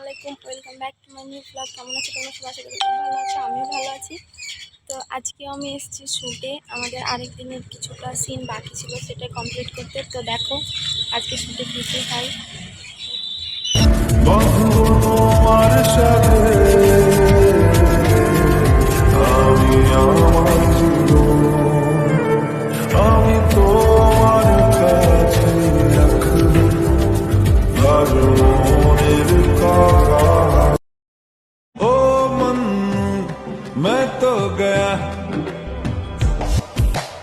আলাইকুম welcome back to my new blog কেমন আছে তোমরা? সবাই আশা করি ভালো আছো, আমিও ভালো আছি। তো আজকে আমি এসেছি শ্যুটে আমাদের আরেক দিনের কিছুটা সিন বাকি ছিল, সেটা কমপ্লিট করতে। তো দেখো, আজকে শ্যুটে কী হয়। তোমার কাছে রাখব। मैं तो गया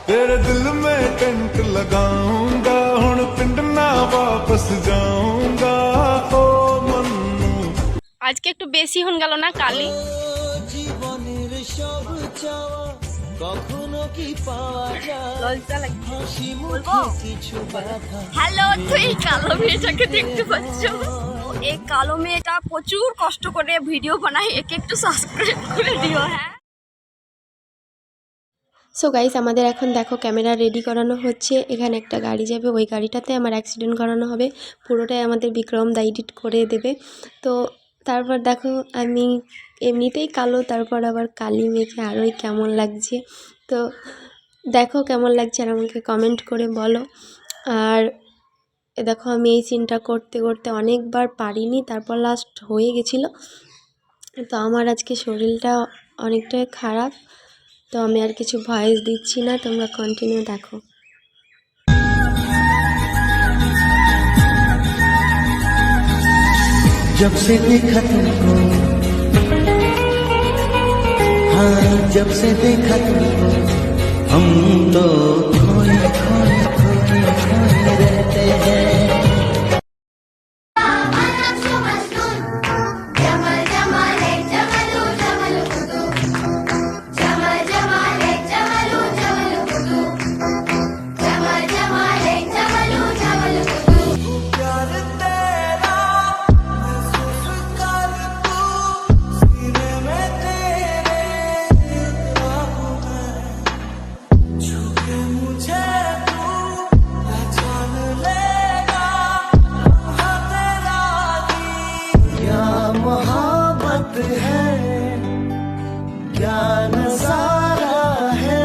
तेरे दिल में टेंट लगाऊंगा हुन पिंड ना वापस जाऊंगा ओ मन्नू আজকে একটু বেশি হন গেল না কালি জীবনের সব চাওয়া কখনো কি পাওয়া যায় লজ্জা লাগে হাসি বলবো? মুখে কিছু ব্যথা হ্যালো তো এই কালো মেয়েটাকে দেখতে পাচ্ছ এই কালো মেয়েটা প্রচুর কষ্ট করে ভিডিও বানায়, একে একটু সাবস্ক্রাইব করে দিও হ্যাঁ। সো গাইস আমাদের এখন দেখো ক্যামেরা রেডি করানো হচ্ছে। এখানে একটা গাড়ি যাবে, ওই গাড়িটাতে আমার অ্যাক্সিডেন্ট করানো হবে। পুরোটাই আমাদের বিক্রম দা এডিট করে দেবে। তো তারপর দেখো, আমি এমনিতেই কালো, তারপর আবার কালি মেখে আরোই কেমন লাগছে। তো দেখো কেমন লাগছে আর আমাকে কমেন্ট করে বলো। আর এ দেখো আমি এই সিনটা করতে করতে অনেকবার পারিনি তারপর লাস্ট হয়ে গেছিলো তো আমার আজকে শরীরটা অনেকটাই খারাপ তো আমি আর কিছু ভয়েস দিচ্ছি না তোমরা কন্টিনিউ দেখো जब से देखा तुमको हाँ जब से देखा तुमको हम तो खोए खोए खोए है क्या नजारा है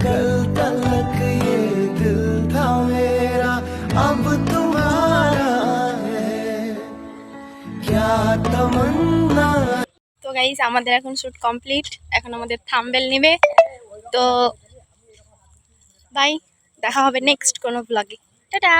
कल तक ये दिल था मेरा अब तुम्हारा है क्या तमन्ना তো গাইস আমাদের এখন শ্যুট কমপ্লিট এখন আমাদের থাম্বেল নেবে তো বাই দেখা হবে নেক্সট কোনো ব্লগে টাটা